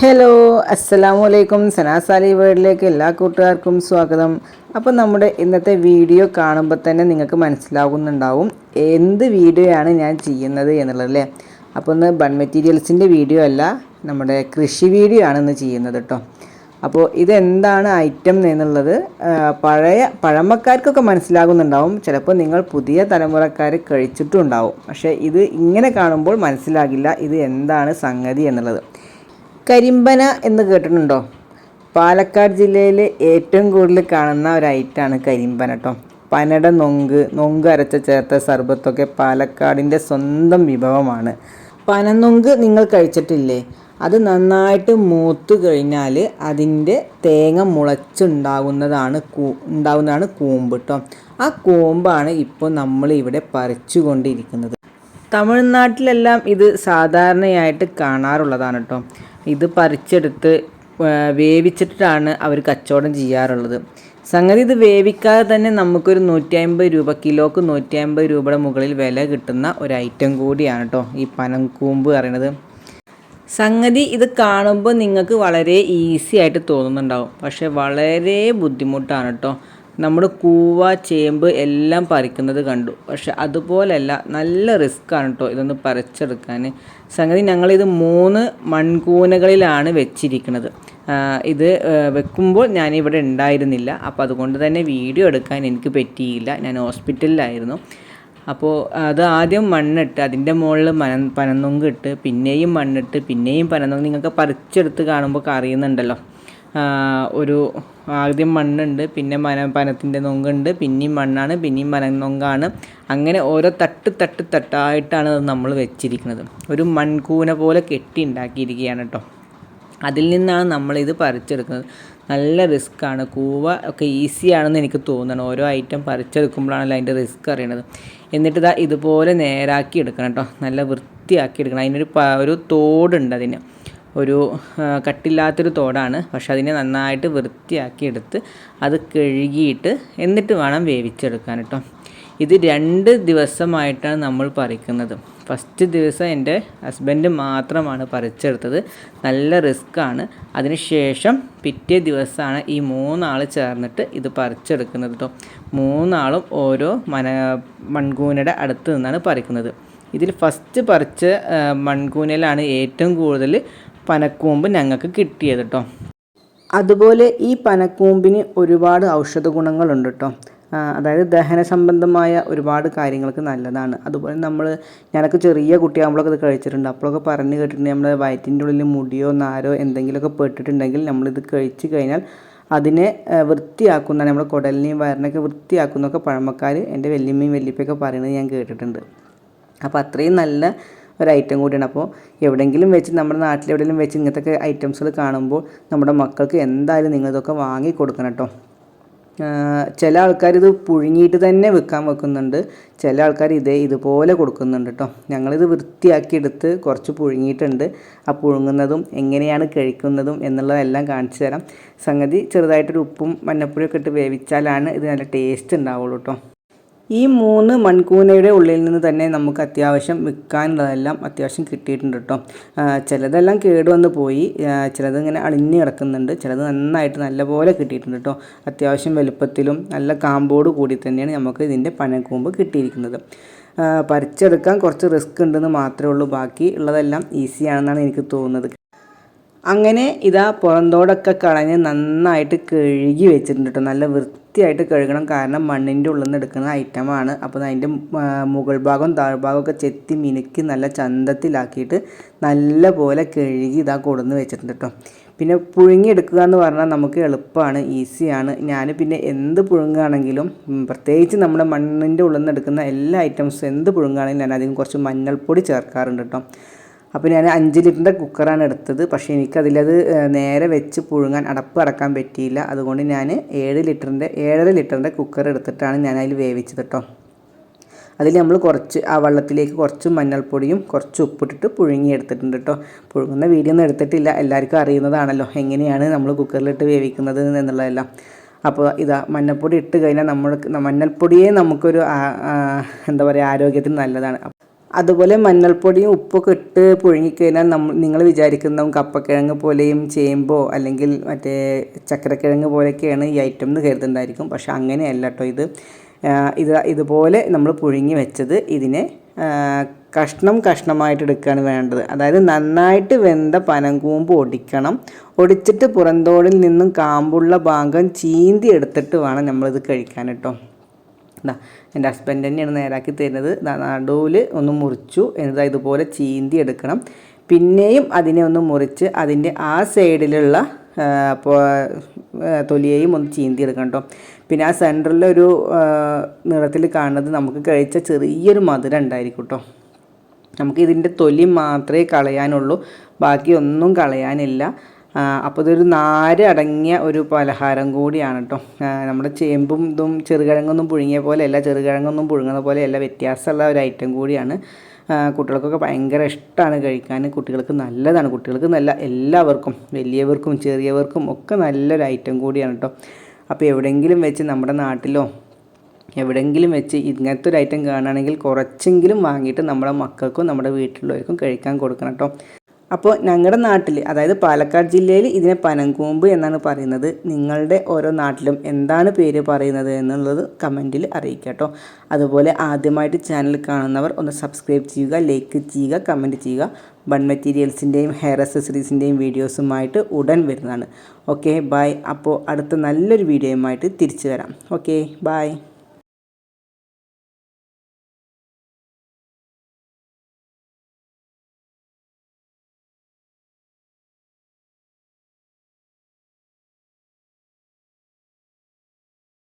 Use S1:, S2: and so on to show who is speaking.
S1: Hello അസ്സലാമു അലൈക്കും സനാസാലി വേൾഡിലേക്ക് എല്ലാ കൂട്ടുകാർക്കും സ്വാഗതം. അപ്പോൾ നമ്മുടെ ഇന്നത്തെ വീഡിയോ കാണുമ്പോൾ തന്നെ നിങ്ങൾക്ക് മനസ്സിലാകുന്നുണ്ടാവും എന്ത് വീഡിയോ ആണ് ഞാൻ ചെയ്യുന്നത് എന്നുള്ളത് അല്ലേ? അപ്പോൾ ഒന്ന് ബൺ മെറ്റീരിയൽസിന്റെ വീഡിയോ അല്ല നമ്മുടെ കൃഷി വീഡിയോ ആണ് ഇന്ന് ചെയ്യുന്നത് കേട്ടോ. അപ്പോൾ ഇതെന്താണ് ഐറ്റം എന്നുള്ളത് പഴയ പഴമക്കാർക്കൊക്കെ മനസ്സിലാകുന്നുണ്ടാവും. ചിലപ്പോൾ നിങ്ങൾ പുതിയ തലമുറക്കാർ കഴിച്ചിട്ടുണ്ടാവും. പക്ഷേ ഇത് ഇങ്ങനെ കാണുമ്പോൾ മനസ്സിലാകില്ല ഇത് എന്താണ് സംഗതി എന്നുള്ളത്. കരിമ്പന എന്ന് കേട്ടിട്ടുണ്ടോ? പാലക്കാട് ജില്ലയിൽ ഏറ്റവും കൂടുതൽ കാണുന്ന ഒരു ഐറ്റാണ് കരിമ്പന കേട്ടോ പനയുടെ നൊങ്ക് നൊങ്ക് അരച്ച ചേർത്ത സർബത്തൊക്കെ പാലക്കാടിന്റെ സ്വന്തം വിഭവമാണ്. പനനൊങ്ക് നിങ്ങൾ കഴിച്ചിട്ടില്ലേ? അത് നന്നായിട്ട് മൂത്ത് കഴിഞ്ഞാൽ അതിന്റെ തേങ്ങ മുളച്ചുണ്ടാകുന്നതാണ് കൂ ഉണ്ടാകുന്നതാണ് കൂമ്പ് കേട്ടോ ആ കൂമ്പാണ് ഇപ്പോൾ നമ്മൾ ഇവിടെ പറിച്ചുകൊണ്ടിരിക്കുന്നത്. തമിഴ്നാട്ടിലെല്ലാം ഇത് സാധാരണയായിട്ട് കാണാറുള്ളതാണ് കേട്ടോ ഇത് പറിച്ചെടുത്ത് വേവിച്ചിട്ടാണ് അവർ കച്ചവടം ചെയ്യാറുള്ളത്. സംഗതി ഇത് വേവിക്കാതെ തന്നെ നമുക്കൊരു നൂറ്റി അമ്പത് രൂപ കിലോക്ക് നൂറ്റി അമ്പത് രൂപയുടെ മുകളിൽ വില കിട്ടുന്ന ഒരു ഐറ്റം കൂടിയാണ് കേട്ടോ ഈ പനംകൂമ്പ് പറയുന്നത്. സംഗതി ഇത് കാണുമ്പോൾ നിങ്ങൾക്ക് വളരെ ഈസി ആയിട്ട് തോന്നുന്നുണ്ടാവും. പക്ഷേ വളരെ ബുദ്ധിമുട്ടാണ് കേട്ടോ നമ്മൾ കൂവ ചേമ്പ് എല്ലാം പറിക്കുന്നത് കണ്ടു. പക്ഷെ അതുപോലെയല്ല നല്ല റിസ്ക് ആണ് കേട്ടോ ഇതൊന്ന് പറിച്ചെടുക്കാൻ. സംഗതി ഞങ്ങളിത് മൂന്ന് മൺകൂനകളിലാണ് വെച്ചിരിക്കുന്നത്. ഇത് വെക്കുമ്പോൾ ഞാനിവിടെ ഉണ്ടായിരുന്നില്ല. അപ്പോൾ അതുകൊണ്ട് തന്നെ വീഡിയോ എടുക്കാൻ എനിക്ക് പറ്റിയില്ല. ഞാൻ ഹോസ്പിറ്റലിലായിരുന്നു. അപ്പോൾ അത് ആദ്യം മണ്ണിട്ട് അതിന്റെ മുകളിൽ മന പനന്നൊങ്കിട്ട് പിന്നെയും മണ്ണിട്ട് പിന്നെയും പനന്നൊങ്ക് നിങ്ങൾക്ക് പറിച്ചെടുത്ത് കാണുമ്പോൾ അറിയുന്നുണ്ടല്ലോ. ഒരു ആദ്യം മണ്ണുണ്ട് പിന്നെ മന പനത്തിന്റെ നൊങ്കുണ്ട് പിന്നെയും മണ്ണാണ് പിന്നെയും പനന്നൊങ്കാണ് അങ്ങനെ ഓരോ തട്ട് തട്ട് തട്ടായിട്ടാണ് അത് നമ്മൾ വെച്ചിരിക്കുന്നത്. ഒരു മൺകൂന പോലെ കെട്ടി ഉണ്ടാക്കിയിരിക്കുകയാണ് കേട്ടോ അതിൽ നിന്നാണ് നമ്മളിത് പറിച്ചെടുക്കുന്നത്. നല്ല റിസ്ക്കാണ് കൂവ ഒക്കെ ഈസിയാണെന്ന് എനിക്ക് തോന്നണം ഓരോ ഐറ്റം പറിച്ചെടുക്കുമ്പോഴാണല്ലോ അതിന്റെ റിസ്ക് അറിയണത്. എന്നിട്ട് ഇതാ ഇതുപോലെ നേരാക്കി എടുക്കണം കേട്ടോ നല്ല വൃത്തിയാക്കി എടുക്കണം. അതിനൊരു ഒരു തോടുണ്ട് അതിന്. ഒരു കട്ടില്ലാത്തൊരു തോടാണ്. പക്ഷെ അതിനെ നന്നായിട്ട് വൃത്തിയാക്കി എടുത്ത് അത് കഴുകിയിട്ട് എന്നിട്ട് വേണം വേവിച്ചെടുക്കാൻ കേട്ടോ. ഇത് രണ്ട് ദിവസമായിട്ടാണ് നമ്മൾ പറിക്കുന്നത്. ഫസ്റ്റ് ദിവസം എന്റെ ഹസ്ബൻഡ് മാത്രമാണ് പറിച്ചെടുത്തത്. നല്ല റിസ്ക്കാണ്. അതിനുശേഷം പിറ്റേ ദിവസമാണ് ഈ മൂന്നാൾ ചേർന്നിട്ട് ഇത് പറിച്ചെടുക്കുന്നത് കേട്ടോ. മൂന്നാളും ഓരോ മന മൺകൂനയുടെ അടുത്ത് നിന്നാണ് പറിക്കുന്നത്. ഇതിൽ ഫസ്റ്റ് പറിച്ച മൺകൂനയിലാണ് ഏറ്റവും കൂടുതൽ പനക്കൂമ്പ് ഞങ്ങൾക്ക് കിട്ടിയത് കേട്ടോ അതുപോലെ ഈ പനക്കൂമ്പിന് ഒരുപാട് ഔഷധ ഗുണങ്ങളുണ്ട് കേട്ടോ അതായത് ദഹന സംബന്ധമായ ഒരുപാട് കാര്യങ്ങൾക്ക് നല്ലതാണ്. അതുപോലെ നമ്മൾ ഞാനൊക്കെ ചെറിയ കുട്ടിയാകുമ്പോഴൊക്കെ ഇത് കഴിച്ചിട്ടുണ്ട്. അപ്പോഴൊക്കെ പറഞ്ഞു കേട്ടിട്ടുണ്ട് നമ്മുടെ വയറ്റിന്റെ ഉള്ളിൽ മുടിയോ നാരോ എന്തെങ്കിലുമൊക്കെ പെട്ടിട്ടുണ്ടെങ്കിൽ നമ്മളിത് കഴിച്ച് കഴിഞ്ഞാൽ അതിനെ വൃത്തിയാക്കുന്ന നമ്മുടെ കുടലിനെയും വയറിനൊക്കെ വൃത്തിയാക്കുന്നൊക്കെ പഴമക്കാർ എന്റെ വല്യമ്മയും വല്യപ്പയൊക്കെ പറയുന്നത് ഞാൻ കേട്ടിട്ടുണ്ട്. അപ്പോൾ അത്രയും നല്ല ഒരു ഐറ്റം കൂടിയാണ്. അപ്പോൾ എവിടെയെങ്കിലും വെച്ച് നമ്മുടെ നാട്ടിൽ എവിടെയെങ്കിലും വെച്ച് ഇങ്ങനത്തെ ഐറ്റംസുകൾ കാണുമ്പോൾ നമ്മുടെ മക്കൾക്ക് എന്തായാലും നിങ്ങളിതൊക്കെ വാങ്ങി കൊടുക്കണം കേട്ടോ. ചില ആൾക്കാർ ഇത് പുഴുങ്ങിയിട്ട് തന്നെ വെക്കാൻ വെക്കുന്നുണ്ട്. ചില ആൾക്കാർ ഇതേ ഇതുപോലെ കൊടുക്കുന്നുണ്ട് കേട്ടോ. ഞങ്ങളിത് വൃത്തിയാക്കി എടുത്ത് കുറച്ച് പുഴുങ്ങിയിട്ടുണ്ട്. ആ പുഴുങ്ങുന്നതും എങ്ങനെയാണ് കഴിക്കുന്നതും എന്നുള്ളതെല്ലാം കാണിച്ചു തരാം. സംഗതി ചെറുതായിട്ടൊരു ഉപ്പും മഞ്ഞപ്പൊടിയൊക്കെ ഇട്ട് വേവിച്ചാലാണ് ഇത് നല്ല ടേസ്റ്റ് ഉണ്ടാവുള്ളൂ കേട്ടോ. ഈ മൂന്ന് മൺകൂനയുടെ ഉള്ളിൽ നിന്ന് തന്നെ നമുക്ക് അത്യാവശ്യം വിൽക്കാനുള്ളതെല്ലാം അത്യാവശ്യം കിട്ടിയിട്ടുണ്ട് കേട്ടോ. ചിലതെല്ലാം കേടുവന്ന് പോയി. ചിലത് ഇങ്ങനെ അളിഞ്ഞ് കിടക്കുന്നുണ്ട്. ചിലത് നന്നായിട്ട് നല്ലപോലെ കിട്ടിയിട്ടുണ്ട് കേട്ടോ. അത്യാവശ്യം വലുപ്പത്തിലും നല്ല കാമ്പോട് കൂടി തന്നെയാണ് നമുക്ക് ഇതിന്റെ പനക്കൂമ്പ് കിട്ടിയിരിക്കുന്നത്. പറിച്ചെടുക്കാൻ കുറച്ച് റിസ്ക് ഉണ്ടെന്ന് മാത്രമേ ഉള്ളൂ. ബാക്കി ഉള്ളതെല്ലാം ഈസിയാണെന്നാണ് എനിക്ക് തോന്നുന്നത്. അങ്ങനെ ഇതാ പുറന്തോടൊക്കെ കളഞ്ഞ് നന്നായിട്ട് കഴുകി വെച്ചിട്ടുണ്ട് കേട്ടോ നല്ല വൃത്തിയായിട്ട് കഴുകണം. കാരണം മണ്ണിന്റെ ഉള്ളിൽ നിന്ന് എടുക്കുന്ന ഐറ്റമാണ് അപ്പോൾ അതിന്റെ മുകൾ മുകൾ ഭാഗം താഴ്ഭാഗമൊക്കെ ചെത്തി മിനുക്കി നല്ല ചന്തത്തിലാക്കിയിട്ട് നല്ല പോലെ കഴുകി ഇതാ കൊടുന്ന് വെച്ചിട്ടുണ്ട് കേട്ടോ പിന്നെ പുഴുങ്ങിയെടുക്കുക എന്ന് പറഞ്ഞാൽ നമുക്ക് എളുപ്പമാണ് ഈസിയാണ്. ഞാൻ പിന്നെ എന്ത് പുഴുങ്ങുകയാണെങ്കിലും പ്രത്യേകിച്ച് നമ്മുടെ മണ്ണിന്റെ ഉള്ളിൽ നിന്ന് എടുക്കുന്ന എല്ലാ ഐറ്റംസും എന്ത് പുഴുങ്ങുകയാണെങ്കിലും ഞാൻ അധികം കുറച്ച് മഞ്ഞൾപ്പൊടി ചേർക്കാറുണ്ട് കേട്ടോ അപ്പോൾ ഞാൻ അഞ്ച് ലിറ്ററിന്റെ കുക്കറാണ് എടുത്തത്. പക്ഷേ എനിക്കതിലത് നേരെ വെച്ച് പുഴുങ്ങാൻ അടപ്പ് അടക്കാൻ പറ്റിയില്ല. അതുകൊണ്ട് ഞാൻ ഏഴ് ലിറ്ററിന്റെ ഏഴര ലിറ്ററിന്റെ കുക്കർ എടുത്തിട്ടാണ് ഞാൻ അതിൽ വേവിച്ചത് കേട്ടോ അതിൽ നമ്മൾ കുറച്ച് ആ വെള്ളത്തിലേക്ക് കുറച്ച് മഞ്ഞൾപ്പൊടിയും കുറച്ച് ഉപ്പിട്ടിട്ട് പുഴുങ്ങി എടുത്തിട്ടുണ്ട് കേട്ടോ പുഴുങ്ങുന്ന വീഡിയോ ഒന്നും എടുത്തിട്ടില്ല. എല്ലാവർക്കും അറിയുന്നതാണല്ലോ എങ്ങനെയാണ് നമ്മൾ കുക്കറിലിട്ട് വേവിക്കുന്നത് എന്നുള്ളതെല്ലാം. അപ്പോൾ ഇതാ മഞ്ഞൾപ്പൊടി ഇട്ട് കഴിഞ്ഞാൽ നമ്മൾ മഞ്ഞൾപ്പൊടിയെ നമുക്കൊരു എന്താ പറയുക ആരോഗ്യത്തിന് നല്ലതാണ്. അതുപോലെ മഞ്ഞൾപ്പൊടിയും ഉപ്പൊക്കെ ഇട്ട് പുഴുങ്ങിക്കഴിഞ്ഞാൽ നമ്മൾ നിങ്ങൾ വിചാരിക്കുന്ന കപ്പക്കിഴങ്ങ് പോലെയും ചേമ്പോ അല്ലെങ്കിൽ മറ്റേ ചക്കരക്കിഴങ്ങ് പോലെയൊക്കെയാണ് ഈ ഐറ്റം എന്ന് കരുതുന്നുണ്ടായിരിക്കും. പക്ഷേ അങ്ങനെയല്ല കേട്ടോ ഇത്. ഇത് ഇതുപോലെ നമ്മൾ പുഴുങ്ങി വെച്ചത് ഇതിനെ കഷ്ണം കഷ്ണമായിട്ട് എടുക്കുകയാണ് വേണ്ടത്. അതായത് നന്നായിട്ട് വെന്ത പനങ്കൂമ്പ് ഒടിക്കണം. ഒടിച്ചിട്ട് പുറന്തോടിൽ നിന്നും കാമ്പുള്ള ഭാഗം ചീന്തി എടുത്തിട്ട് വേണം നമ്മളിത് കഴിക്കാൻ കേട്ടോ ഇതാ എന്റെ ഹസ്ബൻഡ് തന്നെയാണ് നേരാക്കി തരുന്നത്. നടുവിൽ ഒന്ന് മുറിച്ചു. എന്നിട്ട് ഇതുപോലെ ചീന്തി എടുക്കണം. പിന്നെയും അതിനെ ഒന്ന് മുറിച്ച് അതിന്റെ ആ സൈഡിലുള്ള തൊലിയെയും ഒന്ന് ചീന്തി എടുക്കണം കേട്ടോ പിന്നെ ആ സെന്ററിലൊരു നിറത്തിൽ കാണുന്നത് നമുക്ക് കഴിച്ച ചെറിയൊരു മധുരം ഉണ്ടായിരിക്കും കേട്ടോ നമുക്ക് ഇതിന്റെ തൊലി മാത്രമേ കളയാനുള്ളൂ. ബാക്കി ഒന്നും കളയാനില്ല. അപ്പോൾ ഇതൊരു നാര് അടങ്ങിയ ഒരു പലഹാരം കൂടിയാണ് കേട്ടോ നമ്മുടെ ചേമ്പും ഇതും ചെറുകിഴങ്ങൊന്നും പുഴുങ്ങിയ പോലെയല്ല ചെറുകിഴങ്ങൊന്നും പുഴുങ്ങുന്ന പോലെയല്ല വ്യത്യാസമുള്ള ഒരു ഐറ്റം കൂടിയാണ്. കുട്ടികൾക്കൊക്കെ ഭയങ്കര ഇഷ്ടമാണ് കഴിക്കാൻ. കുട്ടികൾക്ക് നല്ലതാണ്. കുട്ടികൾക്ക് നല്ല എല്ലാവർക്കും വലിയവർക്കും ചെറിയവർക്കും ഒക്കെ നല്ലൊരു ഐറ്റം കൂടിയാണ് കേട്ടോ അപ്പോൾ എവിടെയെങ്കിലും വെച്ച് നമ്മുടെ നാട്ടിലോ എവിടെയെങ്കിലും വെച്ച് ഇങ്ങനത്തെ ഒരു ഐറ്റം കാണുകയാണെങ്കിൽ കുറച്ചെങ്കിലും വാങ്ങിയിട്ട് നമ്മുടെ മക്കൾക്കും നമ്മുടെ വീട്ടിലുള്ളവർക്കും കഴിക്കാൻ കൊടുക്കണം കേട്ടോ അപ്പോൾ ഞങ്ങളുടെ നാട്ടിൽ അതായത് പാലക്കാട് ജില്ലയിൽ ഇതിനെ പനങ്കൂമ്പ് എന്നാണ് പറയുന്നത്. നിങ്ങളുടെ ഓരോ നാട്ടിലും എന്താണ് പേര് പറയുന്നത് എന്നുള്ളത് കമന്റിൽ അറിയിക്കുക കേട്ടോ അതുപോലെ ആദ്യമായിട്ട് ചാനൽ കാണുന്നവർ ഒന്ന് സബ്സ്ക്രൈബ് ചെയ്യുക ലൈക്ക് ചെയ്യുക കമന്റ് ചെയ്യുക. ബൺ മെറ്റീരിയൽസിന്റെയും ഹെയർ അക്സസറീസിന്റെയും വീഡിയോസുമായിട്ട് ഉടൻ വരുന്നതാണ്. ഓക്കെ ബായ് അപ്പോൾ അടുത്ത നല്ലൊരു വീഡിയോയുമായിട്ട് തിരിച്ചു വരാം. Okay bye